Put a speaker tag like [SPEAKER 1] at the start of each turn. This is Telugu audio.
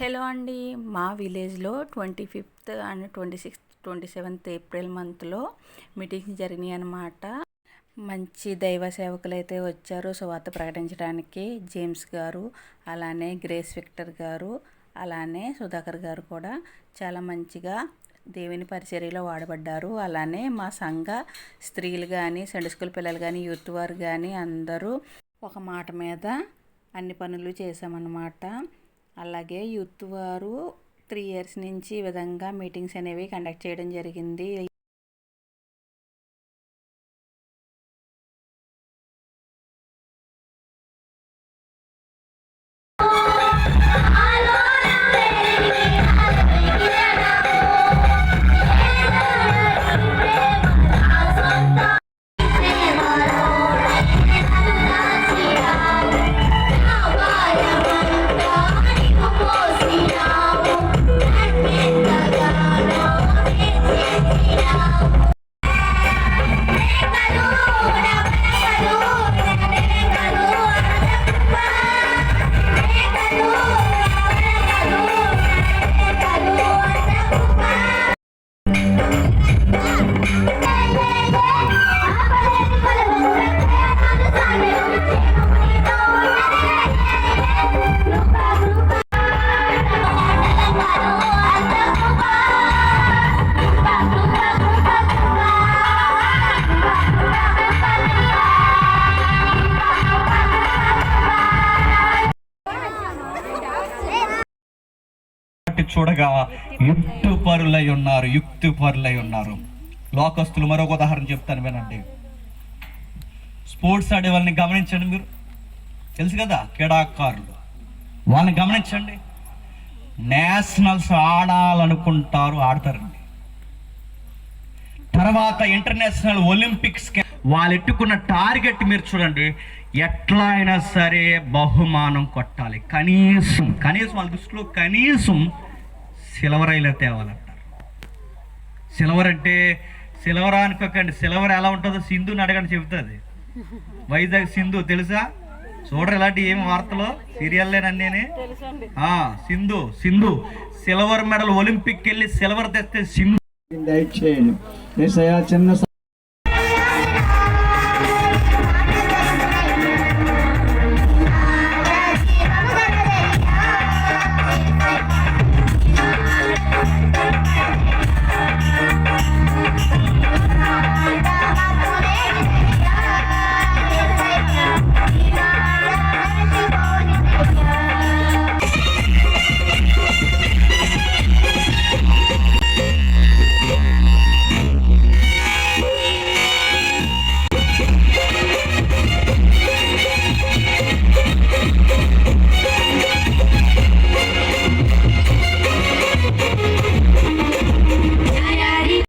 [SPEAKER 1] హలో అండి మా విలేజ్లో twenty fifth and twenty sixth twenty seventh April మంత్లో మీటింగ్స్ జరిగినాయి అన్నమాట. మంచి దైవ సేవకులు అయితే వచ్చారు సువార్త ప్రకటించడానికి జేమ్స్ గారు అలానే గ్రేస్ విక్టర్ గారు అలానే సుధాకర్ గారు కూడా చాలా మంచిగా దేవుని పరిచర్యలో వాడబడ్డారు. అలానే మా సంఘ స్త్రీలు కానీ సండే స్కూల్ పిల్లలు కానీ యూత్ వారు కానీ అందరూ ఒక మాట మీద అన్ని పనులు చేశామన్నమాట. అలాగే యూత్ వారు త్రీ ఇయర్స్ నుంచి ఈ విధంగా మీటింగ్స్ అనేవి కండక్ట్ చేయడం జరిగింది.
[SPEAKER 2] చూడగా యుక్తిపరులై ఉన్నారు యుక్తిపరులై ఉన్నారు. లోకస్తులు మరొక ఉదాహరణ చెప్తాను వినండి. స్పోర్ట్స్ ఆడే వాళ్ళని గమనించండి మీరు. తెలుసు కదా క్రీడాకారులు. వాళ్ళని గమనించండి. నేషనల్స్ ఆడాలనుకుంటారు ఆడతారండి. తర్వాత ఇంటర్నేషనల్ ఒలింపిక్స్ వాళ్ళు ఎట్టుకున్న టార్గెట్ మీరు చూడండి ఎట్లా అయినా సరే బహుమానం కొట్టాలి. కనీసం కనీసం వాళ్ళ దృష్టిలో కనీసం సిల్వర్ అయినా తేవాలంటారు. సిల్వర్ అంటే సిల్వర్ అనుకోకండి సిల్వర్ ఎలా ఉంటుందో సింధుని అడగండి చెబుతుంది. వైజాగ్ సింధు తెలుసా? చూడరు ఇలాంటి ఏమి వార్తలు? సీరియల్లేనన్నీ Sindhu Sindhu. Silver medal Olympic వెళ్ళి సిల్వర్ తెస్తే సింధు
[SPEAKER 3] దయచేయండి. ఏసయ్యా చిన్న